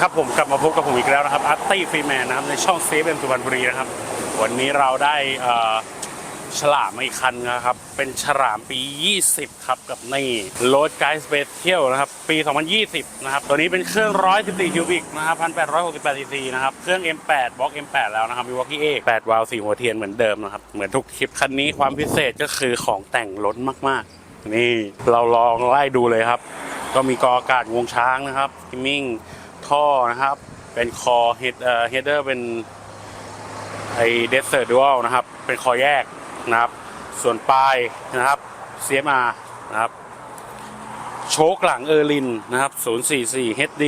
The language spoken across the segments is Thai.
ครับผมกลับมาพบกับผมอีกแล้วนะครับอาร์ตี้ฟรีแมนนะครับในช่องเซฟเอ็มสุพรรณบุรีนะครับ วันนี้เราได้ฉลามมาอีกคันนะครับ เป็นฉลามปี 20 ครับ กับนี่โรดไกด์สเปเชียลนะครับ ปี 2020 นะครับ ตัวนี้เป็นเครื่อง 114 คิวบิกนะครับ 1,868ซีซีนะครับ เครื่อง M8 บล็อก M8 แล้วนะครับมีวอลกี้เอก8วาล์ว4หัวเทียนเหมือนเดิมนะครับ เหมือนทุกคลิปคันนี้ความพิเศษก็คือของแต่งล้นมากๆ นี่เราลองไล่ดูเลยครับ ก็มีกออากาศวงช้างนะครับทิมมิ่ง ท่อนะครับ เป็นคอเฮดเอ่อเฮดเดอร์เป็นไอเดสเซอร์ดูอัลนะครับ เป็นคอแยกนะครับ ส่วนปลายนะครับ CMR นะครับโชคหลังเออร์ลินนะครับ 044 HD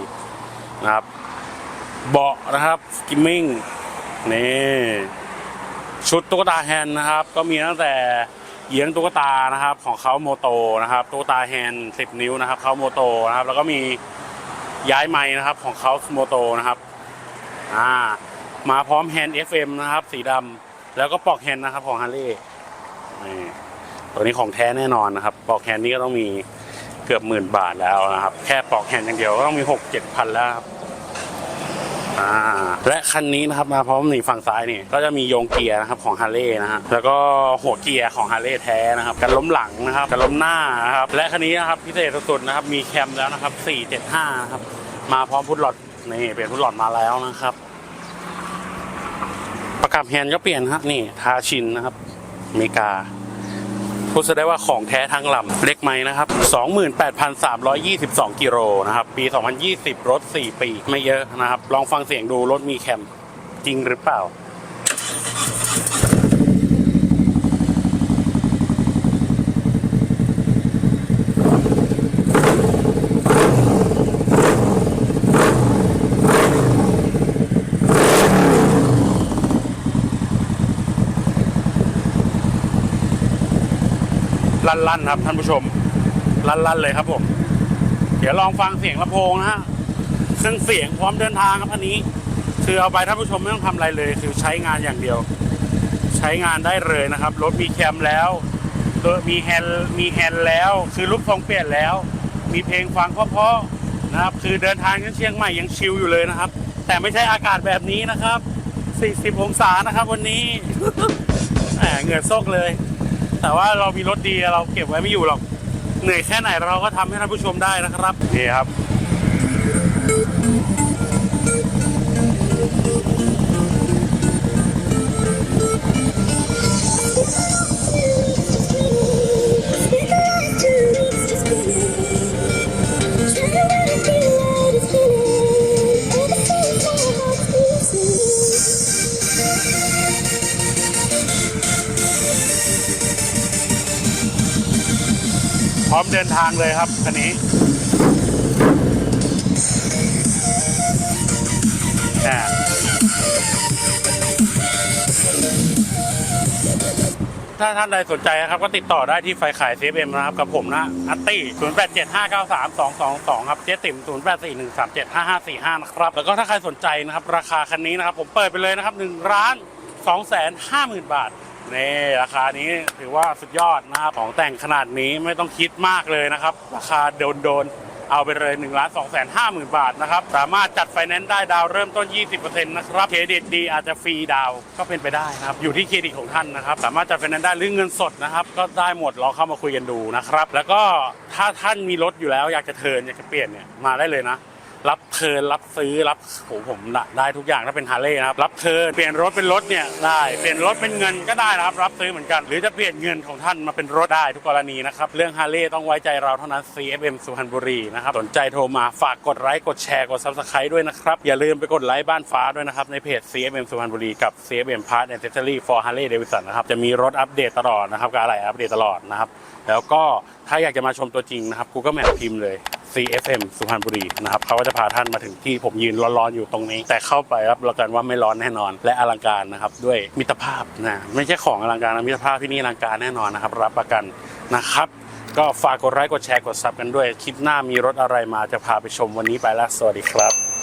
044 นะครับ เบาะนะครับกิมมิ่งนี่ชุดตุ๊กตาแฮนด์นะครับ ก็มีตั้งแต่เยียงตุ๊กตานะครับ ของเขาโมโตนะครับตุ๊กตาแฮนด์10 นิ้วนะครับเขาโมโตนะครับ แล้วก็มี ย้ายไม้นะครับของเขาโมโตนะครับอ่ามาพร้อมแฮนด์ FM นะครับ สีดำแล้วก็ปลอกแฮนด์นะครับของฮาร์เลย์ตัวนี้ของแท้แน่นอนนะครับ ปลอกแฮนด์นี่ก็ต้องมีเกือบหมื่นบาทแล้วนะครับ แค่ปลอกแฮนด์อย่างเดียวก็ต้องมีหกเจ็ดพันแล้วครับ อ่าและคันนี้นะครับมาพร้อมนี่ฝั่งซ้ายนี่ก็จะมีโยงเกียร์นะครับของฮาร์เลย์นะฮะแล้วก็หัวเกียร์ของฮาร์เลย์แท้นะครับกันล้มหลังนะครับกันล้มหน้านะครับและคันนี้นะครับพิเศษสุดๆนะครับมีแคมแล้วนะครับ 475นะครับมาพร้อมพุทหลอดนี่เปลี่ยนพุทหลอดมาแล้วนะครับ ประกับแฮนด์ก็เปลี่ยนครับนี่ทาชินนะครับอเมริกา พูดแสดงว่าของแท้ทั้งลำเล็กไหมนะครับ 28,322 กิโลนะครับ ปี 2020 รถ 4 ปี ไม่เยอะนะครับ ลองฟังเสียงดูรถมีแคม จริงหรือเปล่า ลั่นๆครับท่านผู้ชม ลั่นๆเลยครับผม เดี๋ยวลองฟังเสียงลำโพงนะฮะซึ่องเสียงพร้อมเดินทางครับคันนี้ คือเอาไปท่านผู้ชมไม่ต้องทำอะไรเลย คือใช้งานอย่างเดียว ใช้งานได้เลยนะครับ รถมีแคมแล้วตัวมีแฮนมีแฮนแล้ว คือรูปทรงเปลี่ยนแล้ว มีเพลงฟังเพราะๆนะครับ คือเดินทางที่เชียงใหม่ยังชิลอยู่เลยนะครับ แต่ไม่ใช่อากาศแบบนี้นะครับ 40 องศานะครับวันนี้แหมเหงื่อซกเลย แต่ว่าเรามีรถดีเราเก็บไว้ไม่อยู่หรอก เหนื่อยแค่ไหนเราก็ทำให้ท่านผู้ชมได้นะครับนี่ครับ ร้อมเดินทางเลยครับคันนี้อ่าถ้าท่านใดสนใจนะครับ ก็ติดต่อได้ที่ไฟขาย CFM นะครับ กับผมนะอัตตี้0875932222ครับ เจ๊ติ๋ม0841375545นะครับ แล้วก็ถ้าใครสนใจนะครับ ราคาคันนี้นะครับ ผมเปิดไปเลยนะครับ1ล้าน2แสน5หมื่นบาท นี่ราคานี้ถือว่าสุดยอดนะครับของแต่งขนาดนี้ไม่ต้องคิดมากเลยนะครับ ราคาโดนโดนๆเอาไปเลย1ล้าน2แสน5หมื่นบาทนะครับ สามารถจัดไฟแนนซ์ได้ดาวเริ่มต้น 20%นะครับ เครดิตดีอาจจะฟรีดาวก็เป็นไปได้นะครับ อยู่ที่เครดิตของท่านนะครับ สามารถจัดไฟแนนซ์ได้หรือเงินสดนะครับ ก็ได้หมดลองเข้ามาคุยกันดูนะครับ แล้วก็ถ้าท่านมีรถอยู่แล้วอยากจะเทินอยากจะเปลี่ยนเนี่ยมาได้เลยนะ รับเทินรับซื้อรับโหผมได้ทุกอย่างถ้าเป็นฮาร์เลย์นะครับรับเทินเปลี่ยนรถเป็นรถเนี่ยได้เปลี่ยนรถเป็นเงินก็ได้นะครับ รับซื้อเหมือนกัน หรือจะเปลี่ยนเงินของท่านมาเป็นรถได้ทุกกรณีนะครับ เรื่องฮาร์เลย์ต้องไว้ใจเราเท่านั้น CFM สุพรรณบุรีนะครับสนใจโทรมาฝากกดไลค์กดแชร์กด subscribe ด้วยนะครับอย่าลืมไปกดไลค์บ้านฟ้าด้วยนะครับในเพจ CFM สุพรรณบุรีกับ CFM Part and Accessory for Harley Davidson นะครับจะมีรถอัปเดตตลอดนะครับกับอะไรอัปเดตตลอดนะครับแล้วก็ถ้าอยากจะมาชมตัวจริงนะครับ Google Map พิมพ์เลย CFM สุพรรณบุรีนะครับเขาก็จะพาท่านมาถึงที่ผมยืนร้อนๆอยู่ตรงนี้ แต่เข้าไปรับประกันว่าไม่ร้อนแน่นอน และอลังการนะครับด้วยมิตรภาพนะไม่ใช่ของอลังการนะมิตรภาพที่นี่อลังการแน่นอนนะครับรับประกันนะครับก็ฝากกดไลค์กดแชร์กดซับกันด้วย คลิปหน้ามีรถอะไรมาจะพาไปชมวันนี้ไปแล้วสวัสดีครับ